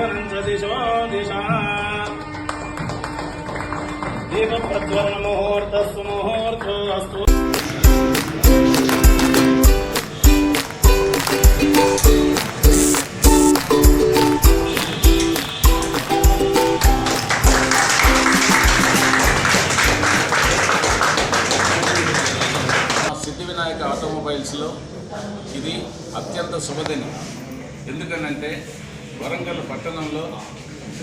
పంచదిశో దిశ దీపప్రజ్వలన ముహూర్తస్సు ముహూర్తోస్తు సిద్ధి వినాయక ఆటోమొబైల్స్లో ఇది అత్యంత శుభదినం. ఎందుకనంటే వరంగల్ పట్టణంలో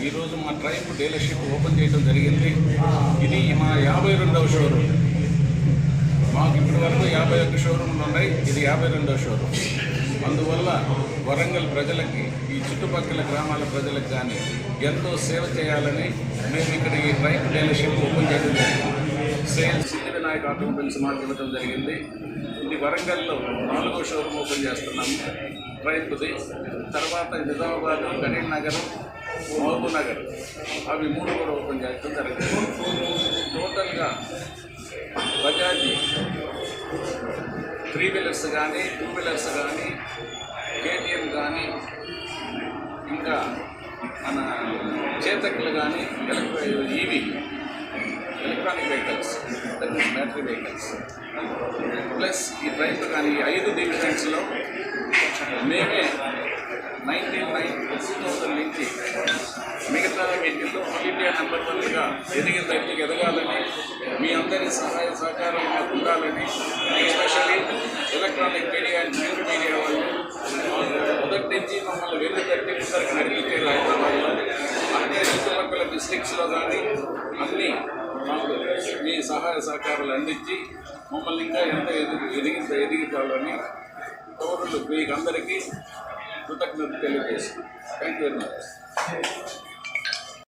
ఈరోజు మా ట్రైబ్ డీలర్షిప్ ఓపెన్ చేయడం జరిగింది. ఇది మా యాభై రెండవ షోరూమ్. మాకు ఇప్పటి వరకు యాభై ఒక్క షోరూమ్లు ఉన్నాయి. ఇది యాభై రెండవ షోరూమ్. అందువల్ల వరంగల్ ప్రజలకి ఈ చుట్టుపక్కల గ్రామాల ప్రజలకు కానీ ఎంతో సేవ చేయాలని మేము ఇక్కడ ఈ ట్రైబ్ డీలర్షిప్ ఓపెన్ చేయడం జరిగింది. సేల్స్ వినాయక ఆటోమొబైల్స్ మాకు ఇవ్వడం జరిగింది. ఇది వరంగల్లో నాలుగో షోరూమ్ ఓపెన్ చేస్తున్నాము. ట్రైబ్ది తర్వాత నిజామాబాద్ కరీం నగర్ మహబూబ్ నగర్. అవి మూడు కూడా ఓపెన్ చేయడం జరిగింది. టోటల్గా బజాజ్ త్రీ వీలర్స్ కానీ టూ వీలర్స్ కానీ కేటీఎం కానీ ఇంకా మన చేతకులు కానీ electro EV electronic vehicle. Battery vehicles plus ఈ రైతు కానీ ఈ ఐదు డివిజన్స్లో మేమే నైన్టీన్ నైన్ టూ థౌజండ్ నుంచి మిగతా వీటిల్లో ఆల్ ఇండియా నెంబర్ వన్గా ఎదిగిన రైతులకు ఎదగాలని మీ అందరి సహాయ సహకారం మాకు ఉండాలని especially electronic media and print media వాళ్ళు. మొదటి నుంచి మమ్మల్ని వెళ్ళి తట్టి ముందరికి నడిపించారు హైదరాబాద్లో అన్ని చుట్టుపక్కల డిస్టిక్స్లో కానీ అన్నీ మాకు మీ సహాయ సహకారాలు అందించి మమ్మల్ని ఇంకా ఎంత ఎదుగు ఎదిగి ఎదిగించాలని పౌరులు మీకు అందరికీ కృతజ్ఞత తెలియజేస్తున్నాను థ్యాంక్ యూ వెరీ మచ్